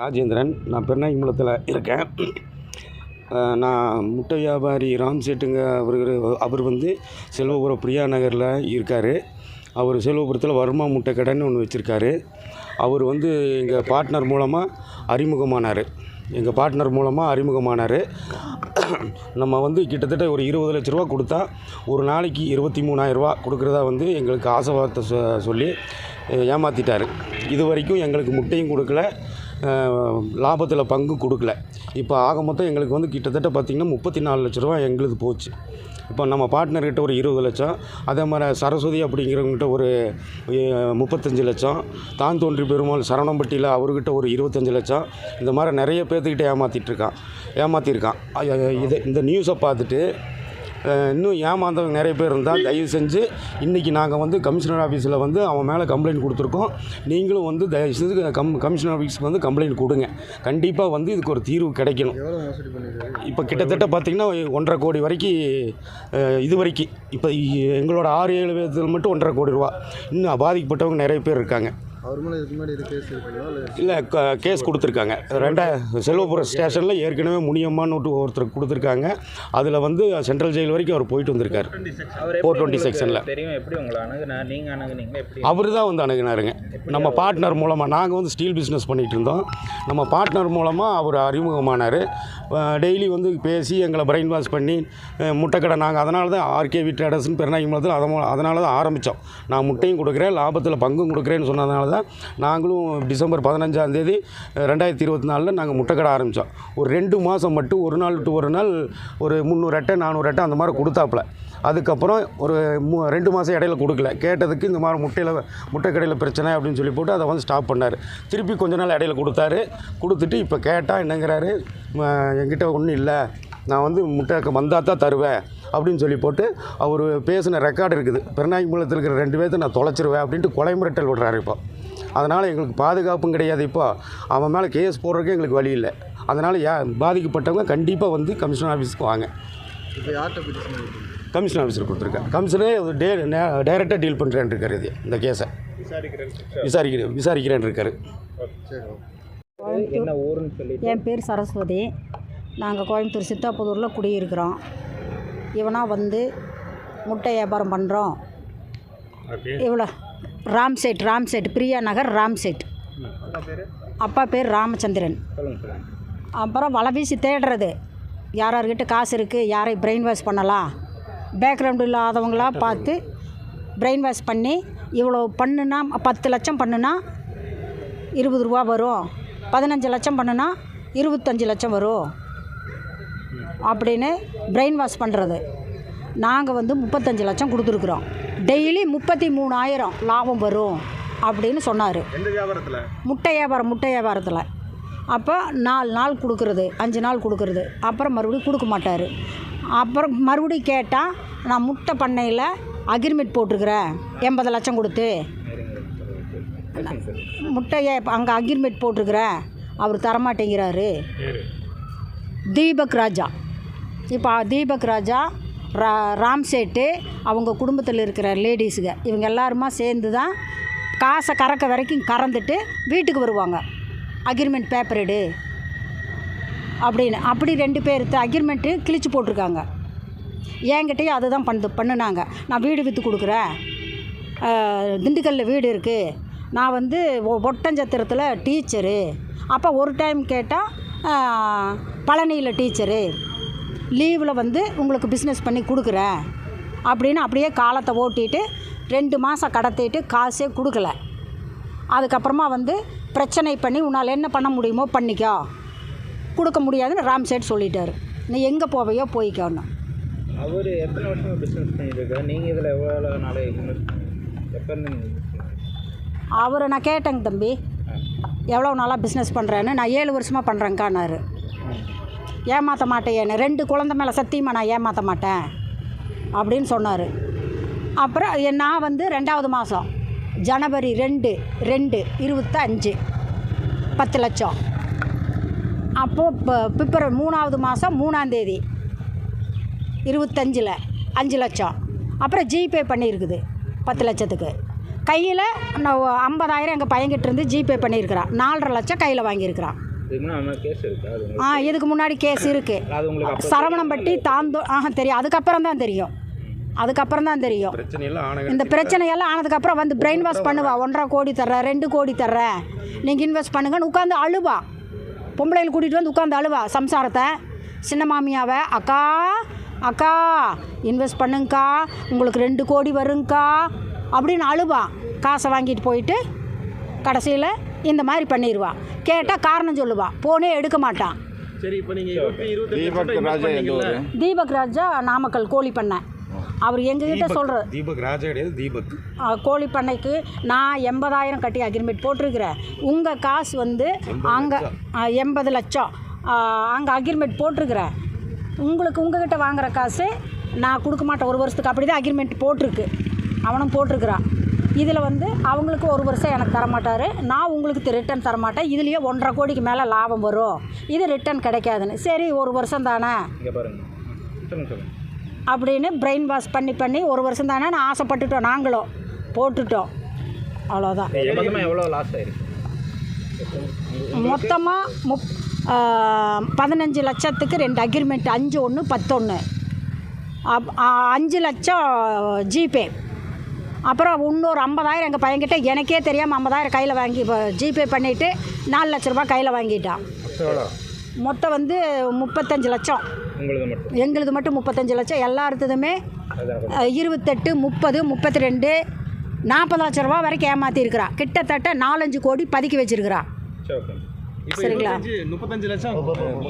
ராஜேந்திரன். நான் பெருநாயகுளத்தில் இருக்கேன். நான் முட்டை வியாபாரி ராம் சேட்டுங்க அவர் அவர் வந்து செல்வபுரம் பிரியா நகரில் இருக்கார். அவர் செல்வபுரத்தில் வர்மா முட்டை கடைன்னு ஒன்று வச்சுருக்காரு. அவர் வந்து எங்கள் பார்ட்னர் மூலமாக அறிமுகமானார். எங்கள் பார்ட்னர் மூலமாக அறிமுகமானார். நம்ம வந்து கிட்டத்தட்ட ஒரு இருபது லட்ச ரூபா கொடுத்தா ஒரு நாளைக்கு இருபத்தி மூணாயிரரூபா கொடுக்குறதா வந்து எங்களுக்கு ஆசை வார்த்தை சொல்லி ஏமாற்றிட்டார் இது வரைக்கும் எங்களுக்கு முட்டையும் கொடுக்கல. லாபத்தில் பங்கு கொடுக்கல. இப்போ ஆக மொத்தம் எங்களுக்கு வந்து கிட்டத்தட்ட பார்த்திங்கன்னா முப்பத்தி நாலு லட்ச ரூபா எங்களுக்கு போச்சு. இப்போ நம்ம பார்ட்னர்கிட்ட ஒரு இருபது லட்சம் அதே மாதிரி சரஸ்வதி அப்படிங்கிறவங்ககிட்ட ஒரு முப்பத்தஞ்சு லட்சம் தான் தோன்றி பெருமாள் சரவணம்பட்டியில் அவர்கிட்ட ஒரு இருபத்தஞ்சு லட்சம் இந்த மாதிரி நிறைய பேர்த்துக்கிட்ட ஏமாற்றிட்டுருக்கான் ஏமாற்றிருக்கான் இதை இந்த நியூஸை பார்த்துட்டு இன்னும் ஏமாந்தவங்க நிறைய பேர் இருந்தால் தயவு செஞ்சு இன்றைக்கி நாங்கள் வந்து கமிஷனர் ஆஃபீஸில் வந்து அவன் மேலே கம்ப்ளைண்ட் கொடுத்துருக்கோம். நீங்களும் வந்து தயவு செஞ்சு கம் கமிஷனர் ஆஃபீஸ்க்கு வந்து கம்ப்ளைண்ட் கொடுங்க. கண்டிப்பாக வந்து இதுக்கு ஒரு தீர்வு கிடைக்கணும். இப்போ கிட்டத்தட்ட பார்த்திங்கன்னா ஒன்றரை கோடி வரைக்கும் இது வரைக்கும் இப்போ எங்களோட ஆறு ஏழு பேர்த்தில் மட்டும் ஒன்றரை கோடி ரூபா. இன்னும் பாதிக்கப்பட்டவங்க நிறைய பேர் இருக்காங்க. அவர் மேலே இதுக்கு முன்னாடி இது கேஸ் இருக்குங்களா? இல்லை இல்லை கேஸ் கொடுத்துருக்காங்க. ரெண்டா செல்வபுரம் ஸ்டேஷனில் ஏற்கனவே முனியம்மான்னு ஒரு ஒருத்தர் கொடுத்துருக்காங்க. அதில் வந்து சென்ட்ரல் ஜெயில் வரைக்கும் அவர் போயிட்டு வந்திருக்காரு. ஃபோர் டுவெண்ட்டி செக்ஷனில் தெரியும்? எப்படி உங்களை அணுகுனார் நீங்கள் அணுகுனீங்க எப்படி? அவர் தான் வந்து அணுகினாருங்க. நம்ம பார்ட்னர் மூலமாக நாங்கள் வந்து ஸ்டீல் பிஸ்னஸ் பண்ணிகிட்டு இருந்தோம். நம்ம பார்ட்னர் மூலமாக அவர் அறிமுகமானார். டெய்லி வந்து பேசி எங்களை பிரெயின் வாஷ் பண்ணி முட்டைக்கடை நாங்கள் அதனால தான் ஆர்கேவி ட்ரேடர்ஸ்னு பெருநாயகமலத்தில் அதை அதனால தான் ஆரம்பித்தோம் நான் முட்டையும் கொடுக்குறேன் லாபத்தில் பங்கும் கொடுக்குறேன்னு சொன்னதுனால தான் நாங்களும் டிசம்பர் பதினஞ்சாந்தேதி ரெண்டாயிரத்தி இருபத்தி நாலில் நாங்கள் முட்டைக்கடை ஆரம்பித்தோம் ஒரு ரெண்டு மாதம் மட்டும் ஒரு நாள் டு ஒரு நாள் ஒரு முந்நூறு அட்டை நானூறு அட்டை அந்த மாதிரி கொடுத்தாப்புல. அதுக்கப்புறம் ஒரு மூ ரெண்டு மாதம் இடையில கொடுக்கல. கேட்டதுக்கு இந்த மாதிரி முட்டையில் முட்டைக்கடையில் பிரச்சனை அப்படின்னு சொல்லி போட்டு அதை வந்து ஸ்டாப் பண்ணார். திருப்பி கொஞ்ச நாள் இடையில கொடுத்தாரு. கொடுத்துட்டு இப்போ கேட்டால் என்னங்கிறாரு என்கிட்ட ஒன்றும் இல்லை. நான் வந்து முட்டை வந்தால் தான் தருவேன். அப்படின்னு சொல்லி போட்டு அவர் பேசின ரெக்கார்டு இருக்குது. பெருநாயகுளத்தில் இருக்கிற ரெண்டு பேர்த்து நான் தொலைச்சிருவேன் அப்படின்ட்டு கொலை மிரட்டல் விடுறாரு இப்போ. அதனால் எங்களுக்கு பாதுகாப்பும் கிடையாது இப்போ. அவன் மேலே கேஸ் போடுறதுக்கு எங்களுக்கு வழி இல்லை. அதனால் யா பாதிக்கப்பட்டவங்க கண்டிப்பாக வந்து கமிஷனர் ஆஃபீஸ்க்கு வாங்க. இப்போ யார்கிட்ட பிடிச்சு கமிஷன் ஆஃபீஸர் கொடுத்துருக்கேன். கமிஷனே டே டைரெக்டாக டீல் பண்ணுறேன் இருக்காரு இது இந்த கேஸை விசாரிக்கிறேன் விசாரிக்கிறேன் இருக்காரு. சரி ஓகே. என்ன ஊருன்னு சொல்லி என் பேர் சரஸ்வதி. நாங்கள் கோயம்புத்தூர் சித்தாப்புதூரில் குடியிருக்கிறோம். இவனா வந்து முட்டை வியாபாரம் பண்ணுறோம் இவ்வளோ. ராம் சேட் ராம் சேட் பிரியா நகர் ராம் சேட் அப்பா பேர் ராமச்சந்திரன். அப்புறம் வலை வீசி தேடுறது. யார் யார்கிட்ட காசு இருக்குது யாரை பிரெயின் வாஷ் பண்ணலாம்? பேக்ரவுண்டு இல்லாதவங்களா பார்த்து பிரெயின் வாஷ் பண்ணி இவ்வளோ பண்ணுனா பத்து லட்சம் பண்ணுனா இருபது ரூபா வரும். பதினஞ்சு லட்சம் பண்ணுனா இருபத்தஞ்சி லட்சம் வரும். அப்படின்னு பிரெயின் வாஷ் பண்ணுறது நாங்கள் வந்து முப்பத்தஞ்சு லட்சம் கொடுத்துருக்குறோம். டெய்லி முப்பத்தி மூணாயிரம் லாபம் வரும் அப்படின்னு சொன்னார். முட்டை வியாபாரம் முட்டை வியாபாரத்தில். அப்போ நாலு நாள் கொடுக்குறது அஞ்சு நாள் கொடுக்குறது. அப்புறம் மறுபடியும் கொடுக்க மாட்டார். அப்புறம் மறுபடியும் கேட்டால் நான் முட்டை பண்ணையில் அக்ரிமெண்ட் போட்டிருக்கிறேன் எண்பது லட்சம் கொடுத்து. முட்டையை அங்கே அக்ரிமெண்ட் போட்டிருக்கிறேன் அவர் தரமாட்டேங்கிறாரு. தீபக் ராஜா. இப்போ தீபக் ராஜா ரா ராம் சேட்டு அவங்க குடும்பத்தில் இருக்கிற லேடிஸுங்க. இவங்க எல்லாருமா சேர்ந்து தான் காசை கறக்க வரைக்கும் கறந்துட்டு வீட்டுக்கு வருவாங்க. அக்ரிமெண்ட் பேப்பர் எடு. அப்படின்னு. அப்படி ரெண்டு பேர்த்து அக்ரிமெண்ட்டு கிழிச்சு போட்டிருக்காங்க. என்கிட்டயும் அதுதான் பண்ணு பண்ணுனாங்க. நான் வீடு விற்று கொடுக்குறேன். திண்டுக்கல்லில் வீடு இருக்குது நான் வந்து ஒ- ஒட்டஞ்சத்திரத்தில் டீச்சரு. அப்போ ஒரு டைம் கேட்டால் பழனியில் டீச்சரு. லீவில் வந்து உங்களுக்கு பிஸ்னஸ் பண்ணி கொடுக்குறேன். அப்படின்னு அப்படியே காலத்தை ஓட்டிட்டு ரெண்டு மாதம் கடத்திட்டு காசே கொடுக்கல. அதுக்கப்புறமா வந்து பிரச்சனை பண்ணி உன்னால் என்ன பண்ண முடியுமோ பண்ணிக்கோ. கொடுக்க முடியாதுன்னு ராம் சேட் சொல்லிட்டாரு. நீ எங்கே போவையோ போய்க்கோன்னு. அவர் எத்தனை வருஷமா பிஸ்னஸ் பண்ணிட்டு இருக்காரு நீங்கள் இதில் எவ்வளோ நாள் எப்போ? அவரை நான் கேட்டேங்க தம்பி. எவ்வளோ நாளாக பிஸ்னஸ் பண்ணுறேன்னு நான் ஏழு வருஷமாக பண்ணுறேங்கான்னாரு ஏமாற்ற மாட்டேன் ரெண்டு குழந்தை மேலே சத்தியமாக நான் ஏமாற்ற மாட்டேன் அப்படின்னு சொன்னார். அப்புறம் நான் வந்து ரெண்டாவது மாதம் ஜனவரி ரெண்டு ரெண்டு இருபத்தஞ்சு பத்து லட்சம். அப்போது இப்போ பிப்ரவரி மூணாவது மாதம் மூணாந்தேதி இருபத்தஞ்சில் அஞ்சு லட்சம். அப்புறம் ஜிபே பண்ணியிருக்குது பத்து லட்சத்துக்கு. கையில் நான் ஐம்பதாயிரம் எங்கள் பையன்கிட்ட இருந்து ஜிபே பண்ணியிருக்கிறான். நாலரை லட்சம் கையில் வாங்கியிருக்கிறான். ஆ இதுக்கு முன்னாடி கேஸ் இருக்குது அது உங்களுக்கு அப்போ சரவணம்பட்டி தாந்தோ ஆஹா தெரியும். அதுக்கப்புறம் தான் தெரியும். அதுக்கப்புறம் தான் தெரியும். இந்த பிரச்சனையெல்லாம் ஆனதுக்கப்புறம் வந்து பிரெயின் வாஷ் பண்ணுவா. ஒன்றரை கோடி தர்றேன் ரெண்டு கோடி தர்றேன் நீங்கள் இன்வெஸ்ட் பண்ணுங்கன்னு உட்காந்து அழுவா. பொம்பளைகள் கூட்டிகிட்டு வந்து உட்காந்து அழுவா. சம்சாரத்தை. சின்ன மாமியாவை அக்கா அக்கா இன்வெஸ்ட் பண்ணுங்கக்கா. உங்களுக்கு ரெண்டு கோடி வருங்கக்கா. அப்படின்னு அழுவா. காசை வாங்கிட்டு போயிட்டு கடைசியில் இந்த மாதிரி பண்ணிடுவா கேட்டால் காரணம் சொல்லுவா. போனே எடுக்க மாட்டான் சரி இப்போ நீங்கள் இருபத்தி இருபத்தி தீபக் ராஜா நாமக்கல் கோழி பண்ணை. அவர் எங்ககிட்ட சொல்கிற தீபக் ராஜா கிடையாது தீபக். கோழி பண்ணைக்கு நான் எண்பதாயிரம் கட்டி அக்ரிமெண்ட் போட்டிருக்கிறேன். உங்கள் காசு வந்து அங்கே எண்பது லட்சம். அங்கே அக்ரிமெண்ட் போட்டிருக்கிறேன். உங்களுக்கு உங்ககிட்ட வாங்குற காசு நான் கொடுக்க மாட்டேன். ஒரு வருஷத்துக்கு அப்படி தான் அக்ரிமெண்ட் போட்டிருக்கு. அவனும் போட்டிருக்கிறான். இதில் வந்து அவங்களுக்கு ஒரு வருஷம் எனக்கு தரமாட்டார். நான் உங்களுக்கு ரிட்டர்ன் தரமாட்டேன். இதுலேயே ஒன்றரை கோடிக்கு மேலே லாபம் வரும். இது ரிட்டர்ன் கிடைக்காதுன்னு. சரி ஒரு வருஷம் தானே? அப்படின்னு பிரெயின் வாஷ் பண்ணி பண்ணி ஒரு வருஷம் தானே நான் ஆசைப்பட்டுட்டோம். நாங்களும் போட்டுட்டோம். அவ்வளோதான் மொத்தமாக எவ்வளோ லாஸ் ஆயிருக்கு? மொத்தமாக முப் பதினஞ்சு லட்சத்துக்கு ரெண்டு அக்ரிமெண்ட் அஞ்சு ஒன்று பத்தொன்று அப் அஞ்சு லட்சம் ஜிபே. அப்புறம் இன்னொரு ஐம்பதாயிரம் எங்கள் பையன்கிட்ட எனக்கே தெரியாமல் ஐம்பதாயிரம் கையில் வாங்கி இப்போ ஜிபே பண்ணிவிட்டு நாலு லட்ச ரூபாய் கையில் வாங்கிட்டான். மொத்தம் வந்து முப்பத்தஞ்சு லட்சம். எங்களுது மட்டும் முப்பத்தஞ்சு லட்சம். அஹ், இருபத்தெட்டு முப்பது முப்பத்தி ரெண்டு நாற்பது லட்ச ரூபா வரைக்கும் ஏமாற்றிருக்கிறா கிட்டத்தட்ட நாலஞ்சு கோடி பதுக்கி வச்சிருக்கிறா. சரிங்களா? முப்பத்தஞ்சு லட்சம்.